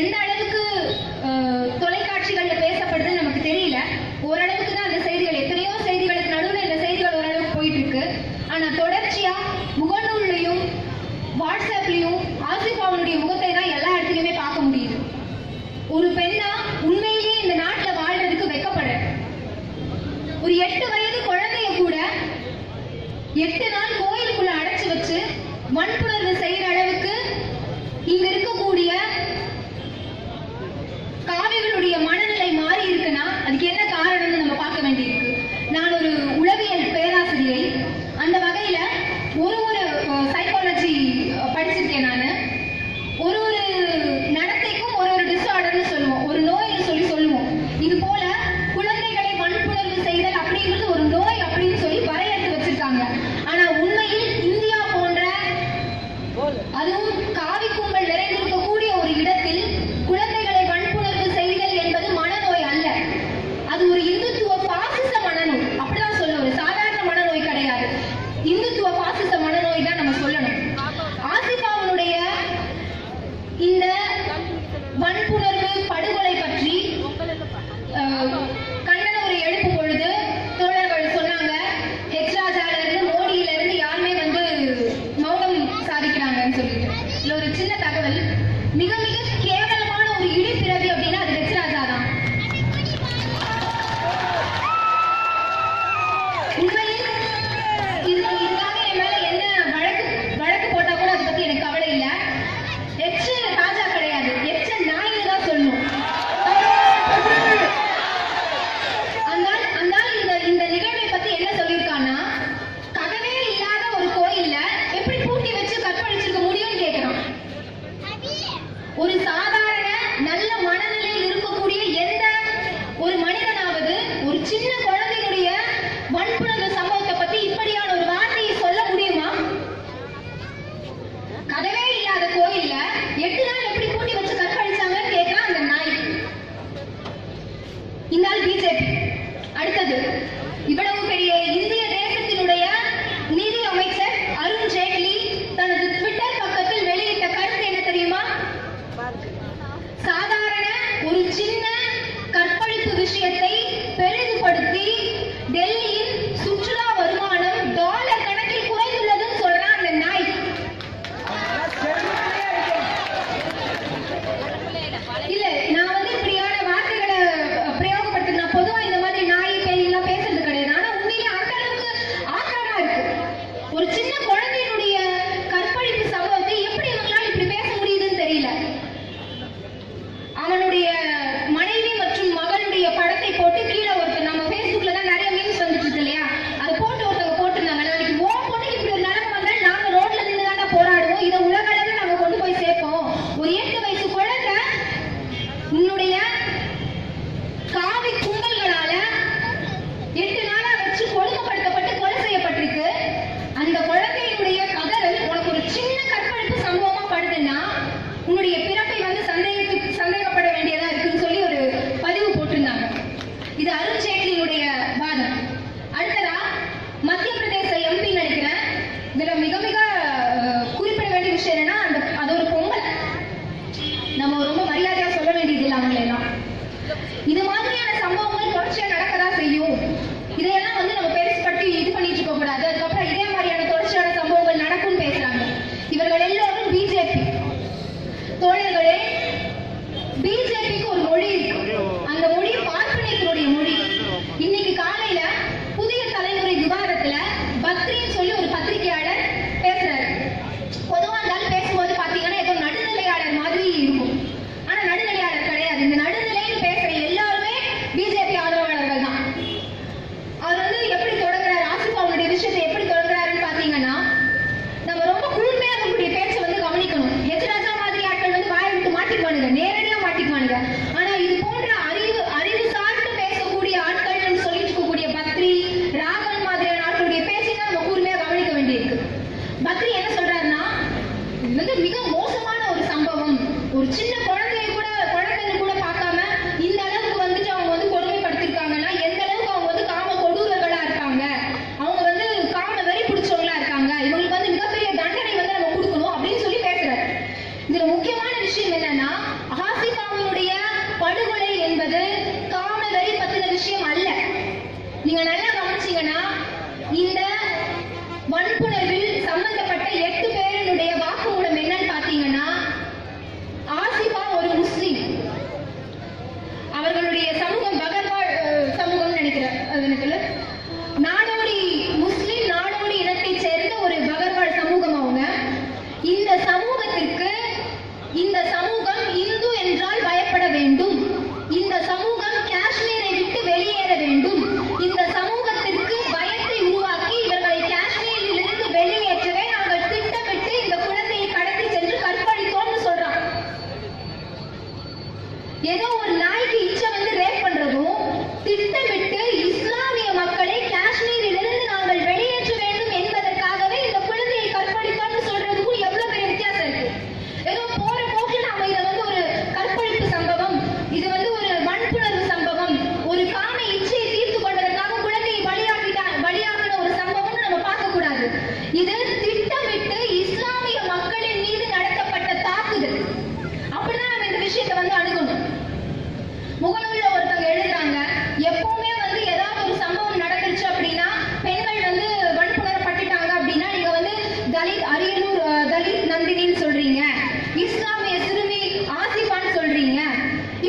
எந்த அளவுக்கு தொலைக்காட்சிகள்ல பேசப்படுது நமக்கு தெரியல. ஓரளவுக்கு தான் அந்த செய்திகள் எத்தனையோ செய்திகளுக்கு நடுவில் இந்த செய்திகள் ஓரளவுக்கு போயிட்டு இருக்கு ஆனா தொடர்ச்சியா முகநூல்லையும் வாட்ஸ்அப்லயும் ஆசிஃப் முகத்தை தான் எல்லா இடத்துலயுமே பார்க்க முடியுது. ஒரு பெண்ணா உண்மையிலேயே இந்த நாட்டில் வாழ்றதுக்கு வெக்கப்படுற. ஒரு எட்டு வயது குழந்தைய கூட எட்டு நாள் கோயிலுக்குள்ள அடைச்சு வச்சு மண் 多少人人 விஷயம் என்னன்னா ஹாசிகாவினுடைய படுகொலை என்பது காம வெறி பத்தின விஷயம் அல்ல. நீங்க நல்லா கவனிச்சீங்கன்னா இந்த into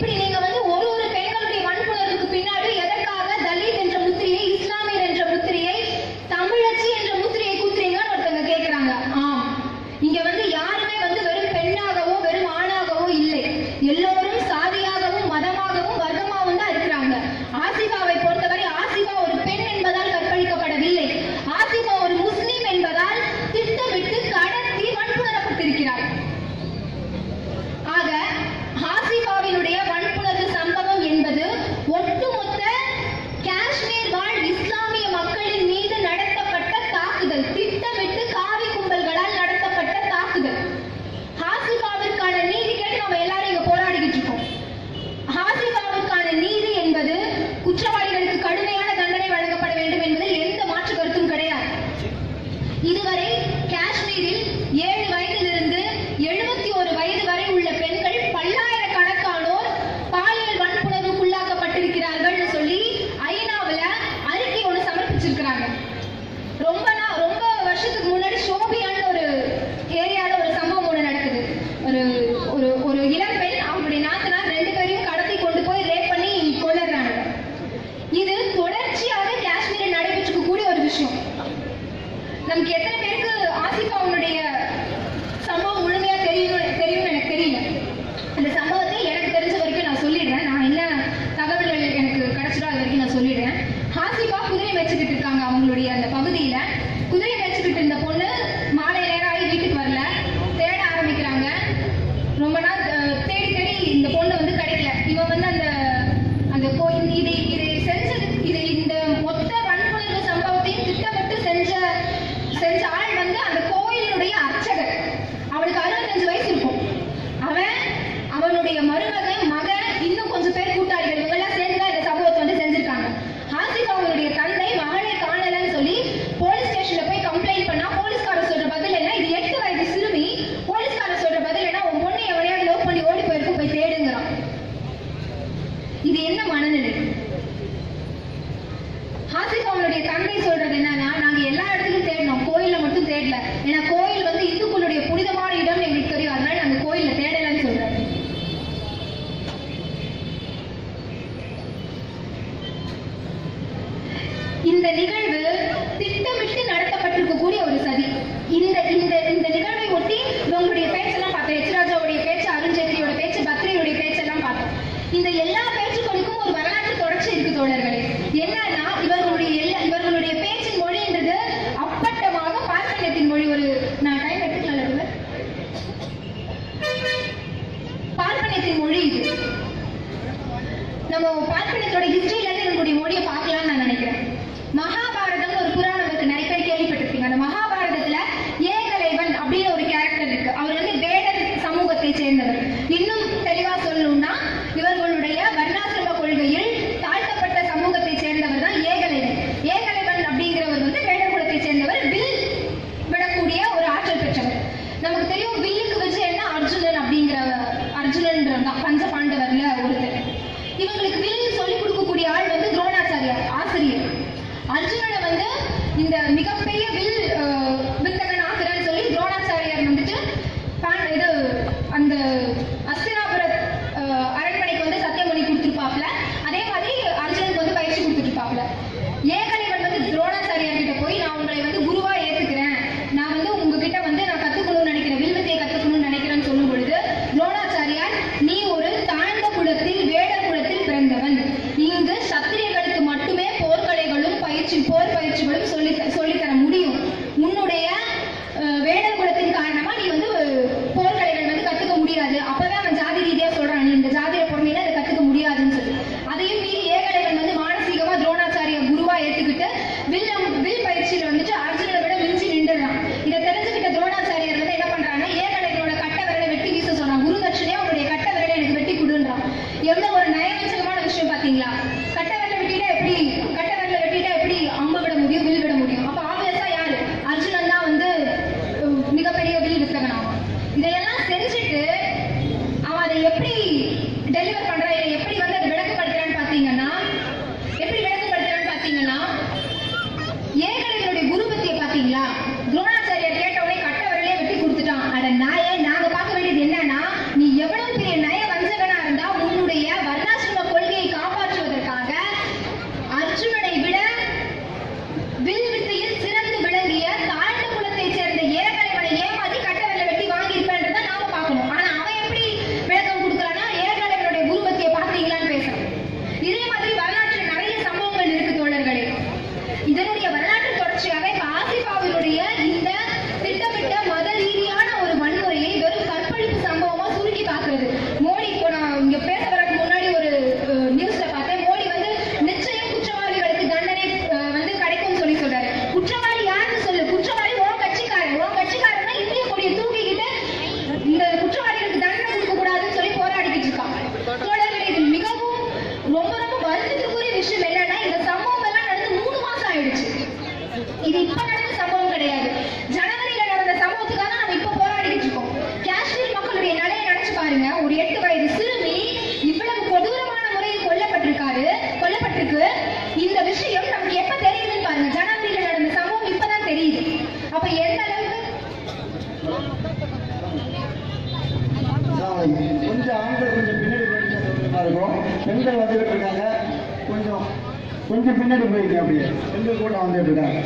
siempre வச்சுக்கிட்டு இருக்காங்க அவங்களுடைய அந்த பகுதியில். இந்த நிகழ்வு திட்டமிட்டு நடத்தப்பட்டிருக்கக்கூடிய ஒரு சதி. இந்த மிகப்பெரிய வில் வித்தகனாகிறேன்னு சொல்லி துரோணாச்சாரியார் வந்துட்டு இது அந்த அஸ்தினாபுர அரண்மனைக்கு வந்து சத்தியமொழி கொடுத்துருப்பாப்ல அதே மாதிரி அர்ஜுனுக்கு வந்து பயிற்சி கொடுத்துருப்பாப்ல ஏகலைவன் வந்து துரோணாச்சாரியார் கிட்ட போய் நான் உங்களை வந்து குருவா ஏத்துக்கிறேன். நான் வந்து உங்ககிட்ட வந்து நான் கத்துக்கணும்னு நினைக்கிறேன் வில்வித்தையை கத்துக்கணும்னு நினைக்கிறேன்னு சொல்லும் பொழுது துரோணாச்சாரியார் நீ ஒரு தாழ்ந்த குலத்தில் வேட குலத்தில் பிறந்தவன். இங்கு சத்திரியர்களுக்கு மட்டுமே போர்க்கலைகளும் பயிற்சி போர் பயிற்சிகளும் சொல்லி சொல்லி கொஞ்சம் ஆண்கள் கொஞ்சம் பின்னாடி போயிட்டு இருக்கும். பெண்கள் வந்துகிட்டு இருக்காங்க. கொஞ்சம் கொஞ்சம் பின்னாடி போயிருக்கேன் அப்படியே. பெண்கள் கூட வந்துட்டு இருக்காங்க.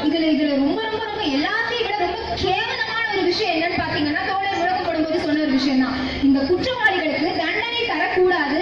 இதுல இதுல ரொம்ப ரொம்ப ரொம்ப எல்லாத்தையும் விட ரொம்ப கேவலமான ஒரு விஷயம் என்னன்னு பாத்தீங்கன்னா தோழர் உலகப்படும் போது சொன்ன ஒரு விஷயம் தான் இந்த குற்றவாளிகளுக்கு தண்டனை தரக்கூடாது